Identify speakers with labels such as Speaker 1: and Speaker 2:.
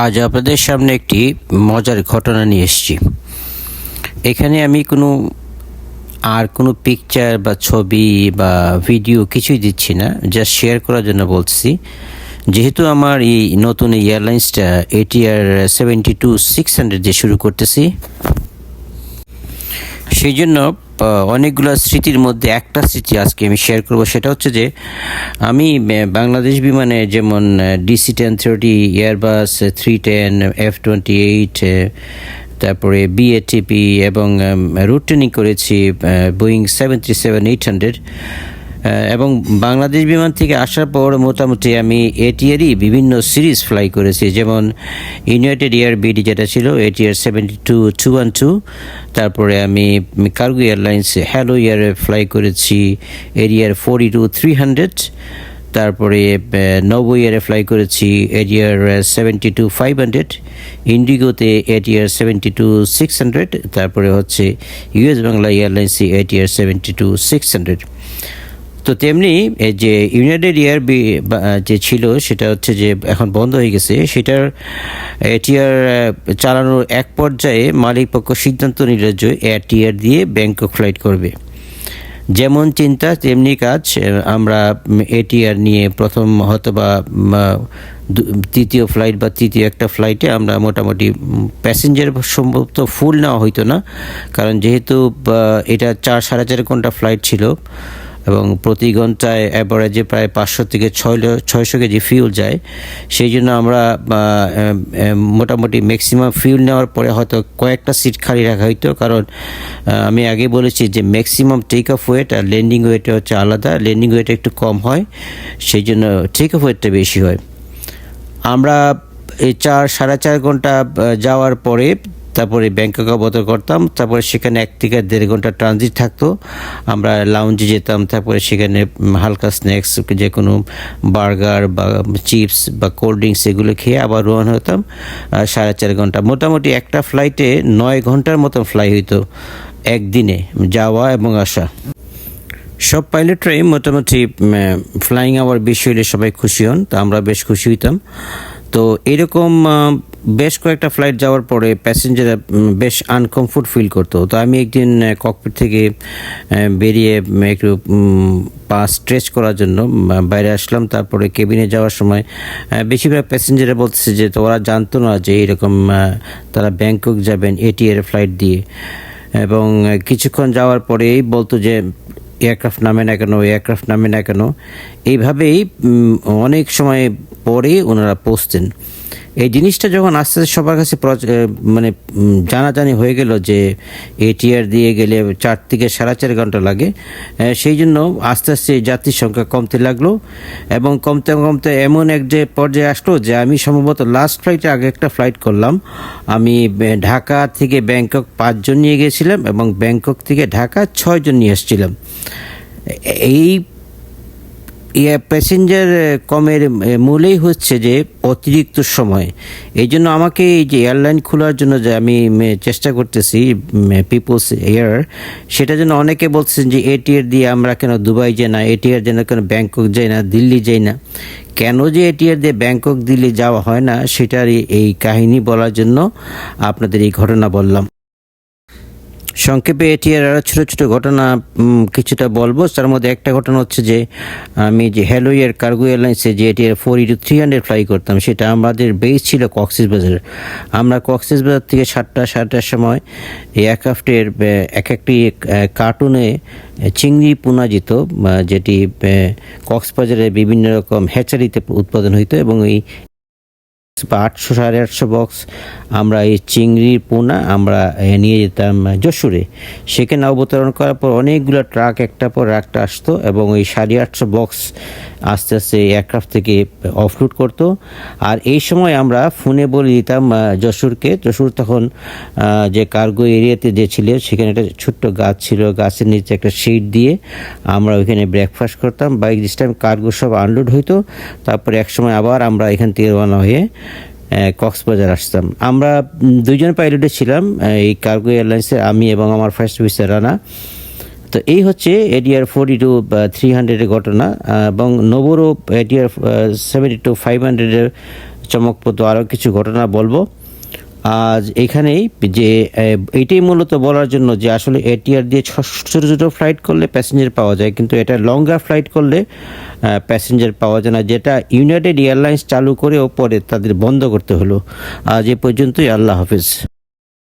Speaker 1: আজ আপনাদের সামনে একটি মজার ঘটনা নিয়ে এসেছি। এখানে আমি কোনো, আর কোনো পিকচার বা ছবি বা ভিডিও কিছুই দিচ্ছি না জাস্ট শেয়ার করার জন্য বলছি যেহেতু আমার এই নতুন এই এয়ারলাইন্সটা ATR seventy two six hundred দিয়ে শুরু করতেছি, সেই জন্য অনেকগুলো স্মৃতির মধ্যে একটা স্মৃতি আজকে আমি শেয়ার করব, সেটা হচ্ছে যে আমি বাংলাদেশ বিমানে যেমন DC ten thirty Airbus three ten F twenty eight তারপরে বিএটিপি এবং রুট ট্রেনিং করেছি Boeing seven three seven eight hundred এবং বাংলাদেশ বিমান থেকে আসার পর মোটামুটি আমি এটিআরই বিভিন্ন সিরিজ ফ্লাই করেছি। যেমন ইউনাইটেড এয়ার বিডি যেটা ছিল ATR seventy two two one two তারপরে আমি কার্গো এয়ারলাইন্স হ্যালো এয়ারে ফ্লাই করেছি এরিয়ার ফোরটি টু থ্রি হান্ড্রেড তারপরে নবো ইয়ারে ফ্লাই করেছি ATR seventy two five hundred ইন্ডিগোতে ATR seventy two six hundred তারপরে হচ্ছে US Bangla এয়ারলাইন্সে ATR seventy two six hundred তো তেমনি যে ইউনাইটেড এয়ার বি, যে ছিল, সেটা হচ্ছে যে এখন বন্ধ হয়ে গেছে। সেটার এটিআর চালানোর এক পর্যায়ে মালিকপক্ষ সিদ্ধান্ত নিল যে এটিআর দিয়ে ব্যাংকক ফ্লাইট করবে। যেমন চিন্তা, তেমনি কাজ। আমরা এটিআর নিয়ে প্রথম হয়তো বা তৃতীয় ফ্লাইট বা তৃতীয় একটা ফ্লাইটে আমরা মোটামুটি প্যাসেঞ্জার সম্ভবত ফুল নেওয়া হইতো না। কারণ যেহেতু এটা চার সাড়ে চার ঘণ্টা ফ্লাইট ছিল এবং প্রতি ঘন্টায় অ্যাভারেজে প্রায় পাঁচশো থেকে ছয় ছয়শো কেজি ফিউল যায়। সেই জন্য আমরা মোটামুটি ম্যাক্সিমাম ফিউল নেওয়ার পরে হয়তো কয়েকটা সিট খালি রাখা হইতো। কারণ আমি আগে বলেছি যে ম্যাক্সিমাম টেক অফ ওয়েট আর ল্যান্ডিং ওয়েট হচ্ছে আলাদা। ল্যান্ডিং ওয়েট একটু কম হয়, সেই জন্য টেক অফ ওয়েটটা বেশি হয়। আমরা এই চার, সাড়ে চার ঘণ্টা যাওয়ার পরে তারপরে ব্যাংকক অবতর করতাম, তারপরে সেখানে এক থেকে দেড় ঘণ্টা ট্রানজিট থাকতো। আমরা লাউঞ্জে যেতাম, তারপরে সেখানে হালকা স্ন্যাক্স যে কোনো বার্গার বা চিপস বা কোল্ড ড্রিঙ্কস এগুলো খেয়ে আবার রওনা হতাম। সাড়ে চার ঘণ্টা। মোটামুটি একটা ফ্লাইটে নয় ঘণ্টার মতন ফ্লাই হইতো একদিনে যাওয়া এবং আসা। সব পাইলটরাই মোটামুটি ফ্লাইং আওয়ার বেশি হলে সবাই খুশি হন, তা আমরা বেশ খুশি হইতাম। তো এরকম বেশ কয়েকটা ফ্লাইট যাওয়ার পরে প্যাসেঞ্জাররা বেশ আনকমফোর্ট ফিল করতো। তো আমি একদিন ককপিট থেকে বেরিয়ে একটু পা স্ট্রেচ করার জন্য বাইরে আসলাম। তারপরে কেবিনে যাওয়ার সময় বেশিরভাগ প্যাসেঞ্জাররা বলতেছে যে, তো ওরা জানতো না যে এরকম তারা ব্যাংকক যাবেন এটিএর ফ্লাইট দিয়ে। এবং কিছুক্ষণ যাওয়ার পরেই বলতো যে এয়ারক্রাফট নামে না কেন এয়ারক্রাফট নামে না কেন? এইভাবেই অনেক সময় পরে ওনারা পৌঁছতেন। এই জিনিসটা যখন আস্তে আস্তে সবার কাছে মানে জানাজানি হয়ে গেল যে এটিআর দিয়ে গেলে চার থেকে সাড়ে চার ঘণ্টা লাগে সেই জন্য আস্তে আস্তে যাত্রীর সংখ্যা কমতে লাগল এবং কমতে কমতে এমন এক যে পর্যায়ে আসলো যে আমি সম্ভবত লাস্ট ফ্লাইটে আগে একটা ফ্লাইট করলাম। আমি ঢাকা থেকে ব্যাংকক পাঁচজন নিয়ে গিয়েছিলাম এবং ব্যাংকক থেকে ঢাকা ছয়জন নিয়ে এসেছিলাম এই ইয়ে প্যাসেঞ্জার কমের মূলেই হচ্ছে যে অতিরিক্ত সময়। এই জন্য আমাকে এই যে এয়ারলাইন খোলার জন্য যে আমি চেষ্টা করতেছি পিপলস এয়ার সেটার জন্য অনেকে বলছেন যে এটিআর দিয়ে আমরা কেন দুবাই যাই না এটিআর যেন কেন ব্যাংকক যাই না, দিল্লি যাই না। কেন যে এটিআর দিয়ে ব্যাংকক, দিল্লি যাওয়া হয় না সেটার এই কাহিনী বলার জন্য আপনাদের এই ঘটনা বললাম। সংক্ষেপে এটি আর ছোটো ছোটো ঘটনা কিছুটা বলব। তার মধ্যে একটা ঘটনা হচ্ছে যে আমি যে হ্যালো এয়ার কার্গো এয়ারলাইন্সে যে এটি ফোর ইটু থ্রি হান্ড্রেড ফ্লাই করতাম সেটা আমাদের বেস ছিল কক্সিস বাজার আমরা কক্সিস বাজার থেকে সাতটা সাতটার সময় এই আহ, এক একটি কার্টুনে চিংড়ি পোনা যেত যেটি আহ, কক্সবাজারের বিভিন্ন রকম হ্যাচারিতে উৎপাদন হইতো এবং এই বা আটশো সাড়ে আটশো বক্স আমরা এই চিংড়ির পোনা আমরা নিয়ে যেতাম যশোরে। সেখানে অবতরণ করার পর অনেকগুলো ট্রাক একটা পর একটা আসতো এবং ওই সাড়ে আটশো বক্স আস্তে আস্তে এয়ারক্রাফট থেকে অফলোড করতো। আর এই সময় আমরা ফোনে বলে দিতাম যশোরকে। যশোর তখন যে কার্গো এরিয়াতে যে ছিল, সেখানে একটা ছোট্ট গাছ ছিল, গাছের নিচে একটা শিট দিয়ে আমরা ওইখানে ব্রেকফাস্ট করতাম। বাইক দিস টাইম কার্গো সব আনলোড হইতো। তারপরে এক সময় আবার আমরা এখান থেকে রওনা হয়ে কক্সবাজার আসতাম। আমরা দুজন পাইলটে ছিলাম এই কার্গো এয়ারলাইন্সে আমি এবং আমার ফার্স্ট অফিসার রানা। তো এই হচ্ছে এডিআর ফোরটি টু থ্রি হান্ড্রেডের ঘটনা এবং নোবোরও এডিআর সেভেন্টি টু, ফাইভ হান্ড্রেডের চমকপ্রদ আরও কিছু ঘটনা বলব। আজ এখানেই যে এটাই মূলত বলার জন্য যে আসলে এটিআর দিয়ে ছোটো ছোটো ফ্লাইট করলে প্যাসেঞ্জার পাওয়া যায়। কিন্তু এটা লঙ্গার ফ্লাইট করলে প্যাসেঞ্জার পাওয়া যায় না। যেটা ইউনাইটেড এয়ারলাইন্স চালু করেও পরে তাদের বন্ধ করতে হলো। আজ এ পর্যন্তই। আল্লাহ হাফিজ।